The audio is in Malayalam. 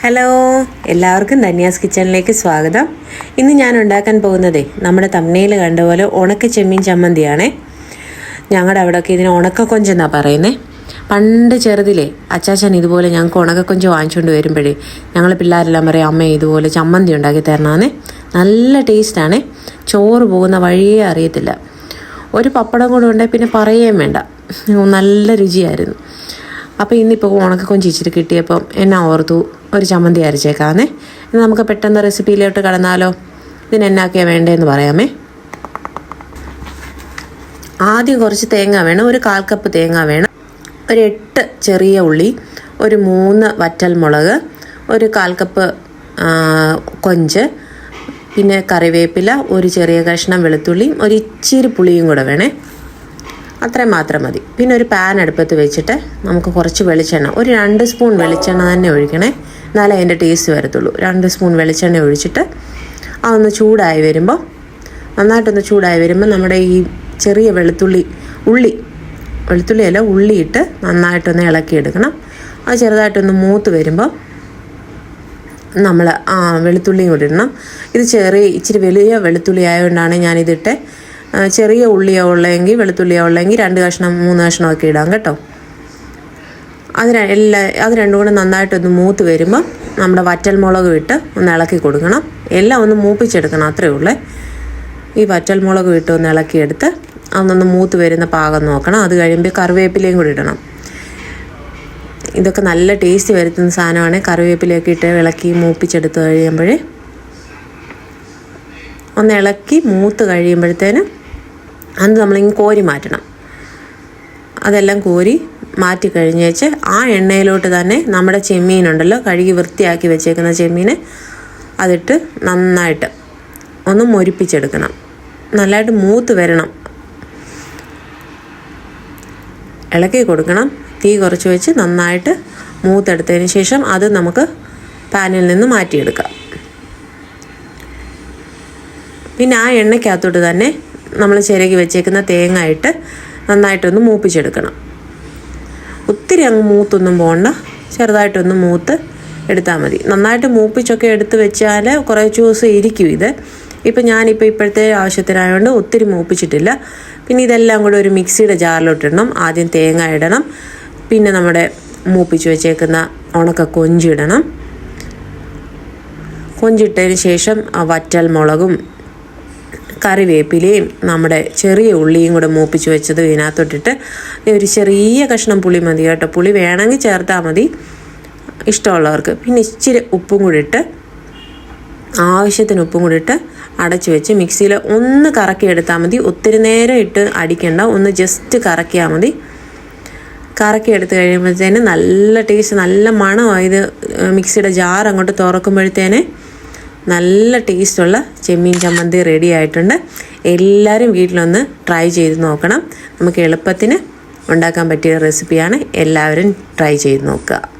ഹലോ എല്ലാവർക്കും ധന്യാസ് കിച്ചണിലേക്ക് സ്വാഗതം. ഇന്ന് ഞാൻ ഉണ്ടാക്കാൻ പോകുന്നതേ നമ്മുടെ തമ്മയിൽ കണ്ട പോലെ ഉണക്ക ചെമ്മീൻ ചമ്മന്തിയാണേ. ഞങ്ങളുടെ അവിടെയൊക്കെ ഇതിന് ഉണക്ക കൊഞ്ചെന്നാണ് പറയുന്നത് പണ്ട് ചെറുതിലേ അച്ചാച്ചൻ ഇതുപോലെ ഞങ്ങൾക്ക് ഉണക്കക്കൊഞ്ച് വാങ്ങിച്ചുകൊണ്ട് വരുമ്പോഴേ ഞങ്ങൾ പിള്ളേരെല്ലാം പറയും അമ്മ ഇതുപോലെ ചമ്മന്തി ഉണ്ടാക്കി തരണമെന്നേ നല്ല ടേസ്റ്റാണേ. ചോറ് പോകുന്ന വഴിയേ അറിയത്തില്ല. ഒരു പപ്പടം കൂടെ ഉണ്ടെങ്കിൽ പിന്നെ പറയുകയും വേണ്ട. നല്ല രുചിയായിരുന്നു. അപ്പോൾ ഇന്നിപ്പോൾ ഉണക്കക്കൊഞ്ച് ഇച്ചിരി കിട്ടിയപ്പം എന്നാ ഓർത്തു ഒരു ചമ്മന്തി അരച്ചേക്കാന്നേ ഇനി നമുക്ക് പെട്ടെന്ന് റെസിപ്പിയിലോട്ട് കടന്നാലോ. ഇതിന് എന്നാക്കിയാൽ വേണ്ടതെന്ന് പറയാമേ. ആദ്യം കുറച്ച് തേങ്ങ വേണം. ഒരു കാൽ കപ്പ് തേങ്ങ വേണം. ഒരു എട്ട് ചെറിയ ഉള്ളി ഒരു മൂന്ന് വറ്റൽ മുളക് ഒരു കാൽ കപ്പ് കൊഞ്ച് പിന്നെ കറിവേപ്പില ഒരു ചെറിയ കഷ്ണം വെളുത്തുള്ളിയും ഒരു ഇച്ചിരി പുളിയും കൂടെ വേണേ. അത്രയും മാത്രം മതി. പിന്നെ ഒരു പാൻ അടുപ്പത്ത് വെച്ചിട്ട് നമുക്ക് കുറച്ച് വെളിച്ചെണ്ണ ഒരു രണ്ട് സ്പൂൺ വെളിച്ചെണ്ണ തന്നെ ഒഴിക്കണേ. എന്നാലേ അതിന്റെ ടേസ്റ്റ് വരത്തുള്ളൂ. രണ്ട് സ്പൂൺ വെളിച്ചെണ്ണ ഒഴിച്ചിട്ട് അതൊന്ന് ചൂടായി വരുമ്പോൾ നന്നായിട്ടൊന്ന് ചൂടായി വരുമ്പോൾ നമ്മുടെ ഈ ചെറിയ വെളുത്തുള്ളി ഉള്ളി വെളുത്തുള്ളിയല്ല ഉള്ളിയിട്ട് നന്നായിട്ടൊന്ന് ഇളക്കിയെടുക്കണം. അത് ചെറുതായിട്ടൊന്ന് മൂത്ത് വരുമ്പോൾ നമ്മൾ വെളുത്തുള്ളിയും കൂടി ഇടണം. ഇത് ചെറിയ ഇച്ചിരി വലിയ വെളുത്തുള്ളി ആയതുകൊണ്ടാണ് ഞാനിതിട്ട്. ചെറിയ ഉള്ളിയോ ഉള്ളതെങ്കിൽ വെളുത്തുള്ളിയോ ഉള്ളതെങ്കിൽ രണ്ട് കഷ്ണം മൂന്ന് കഷ്ണം ഒക്കെ ഇടാം കേട്ടോ. അത് ര- എല്ലാ അത് രണ്ടും കൂടെ നന്നായിട്ടൊന്ന് മൂത്ത് വരുമ്പോൾ നമ്മുടെ വറ്റൽ മുളക് ഇട്ട് ഒന്ന് ഇളക്കി കൊടുക്കണം. എല്ലാം ഒന്ന് മൂപ്പിച്ചെടുക്കണം അത്രേ ഉള്ളേ. ഈ വറ്റൽ മുളക് ഇട്ട് ഒന്ന് ഇളക്കിയെടുത്ത് അതൊന്ന് മൂത്ത് വരുന്ന പാകം നോക്കണം. അത് കഴിയുമ്പോൾ കറിവേപ്പിലയും കൂടി ഇടണം. ഇതൊക്കെ നല്ല ടേസ്റ്റ് വരുത്തുന്ന സാധനമാണ്. കറിവേപ്പിലയൊക്കെ ഇട്ട് ഇളക്കി മൂപ്പിച്ചെടുത്ത് കഴിയുമ്പോൾ ഒന്ന് ഇളക്കി മൂത്ത് കഴിയുമ്പോഴത്തേന് അത് നമ്മളിങ്ങ് കോരി മാറ്റണം. അതെല്ലാം കോരി മാറ്റി കഴിഞ്ഞേച്ച് ആ എണ്ണയിലോട്ട് തന്നെ നമ്മുടെ ചെമ്മീനുണ്ടല്ലോ കഴുകി വൃത്തിയാക്കി വെച്ചേക്കുന്ന ചെമ്മീനെ അതിട്ട് നന്നായിട്ട് ഒന്ന് മൊരിപ്പിച്ചെടുക്കണം. നല്ലതായിട്ട് മൂത്ത് വരണം. ഇളക്കി കൊടുക്കണം. തീ കുറച്ച് വെച്ച് നന്നായിട്ട് മൂത്തെടുത്തതിന് ശേഷം അത് നമുക്ക് പാനിൽ നിന്ന് മാറ്റിയെടുക്കാം. പിന്നെ ആ എണ്ണയ്ക്കകത്തോട്ട് തന്നെ നമ്മൾ ചിരകി വെച്ചേക്കുന്ന തേങ്ങ ഇട്ട് നന്നായിട്ടൊന്ന് മൂപ്പിച്ചെടുക്കണം. ഒത്തിരി അങ്ങ് മൂത്തൊന്നും പോകണ്ട ചെറുതായിട്ടൊന്ന് മൂത്ത് എടുത്താൽ മതി. നന്നായിട്ട് മൂപ്പിച്ചൊക്കെ എടുത്ത് വെച്ചാൽ കുറേ ദിവസം ഇരിക്കും ഇത്. ഇപ്പം ഞാനിപ്പോൾ ഇപ്പോഴത്തെ ആവശ്യത്തിനായതുകൊണ്ട് ഒത്തിരി മൂപ്പിച്ചിട്ടില്ല. പിന്നെ ഇതെല്ലാം കൂടെ ഒരു മിക്സിയുടെ ജാറിലോട്ടിടണം. ആദ്യം തേങ്ങ ഇടണം. പിന്നെ നമ്മുടെ മൂപ്പിച്ച് വെച്ചേക്കുന്ന ഉണക്ക കൊഞ്ചിടണം കൊഞ്ചിട്ടതിന് ശേഷം വറ്റൽ മുളകും കറിവേപ്പിലയും നമ്മുടെ ചെറിയ ഉള്ളിയും കൂടെ മൂപ്പിച്ച് വെച്ചത് ഇതിനകത്തോട്ടിട്ട്. ഒരു ചെറിയ കഷ്ണം പുളി മതി കേട്ടോ. പുളി വേണമെങ്കിൽ ചേർത്താൽ മതി. ഇഷ്ടമുള്ളവർക്ക്. പിന്നെ ഇച്ചിരി ഉപ്പും കൂടി ഇട്ട് ആവശ്യത്തിന് ഉപ്പും കൂടി ഇട്ട് അടച്ചു വെച്ച് മിക്സിയിൽ ഒന്ന് കറക്കി എടുത്താൽ മതി. ഒത്തിരി നേരം ഇട്ട് അടിക്കണ്ട. ഒന്ന് ജസ്റ്റ് കറക്കിയാൽ മതി. കറക്കി എടുത്ത് കഴിയുമ്പോഴത്തേന് നല്ല ടേസ്റ്റ് നല്ല മണമാണ് ഇത് മിക്സിയുടെ ജാർ അങ്ങോട്ട് തുറക്കുമ്പോഴത്തേന്. നല്ല ടേസ്റ്റുള്ള ചെമ്മീൻ ചമ്മന്തി റെഡി ആയിട്ടുണ്ട്. എല്ലാവരും വീട്ടിലൊന്ന് ട്രൈ ചെയ്ത് നോക്കണം. നമുക്ക് എളുപ്പത്തിന് ഉണ്ടാക്കാൻ പറ്റിയ റെസിപ്പിയാണ് എല്ലാവരും ട്രൈ ചെയ്ത് നോക്കുക.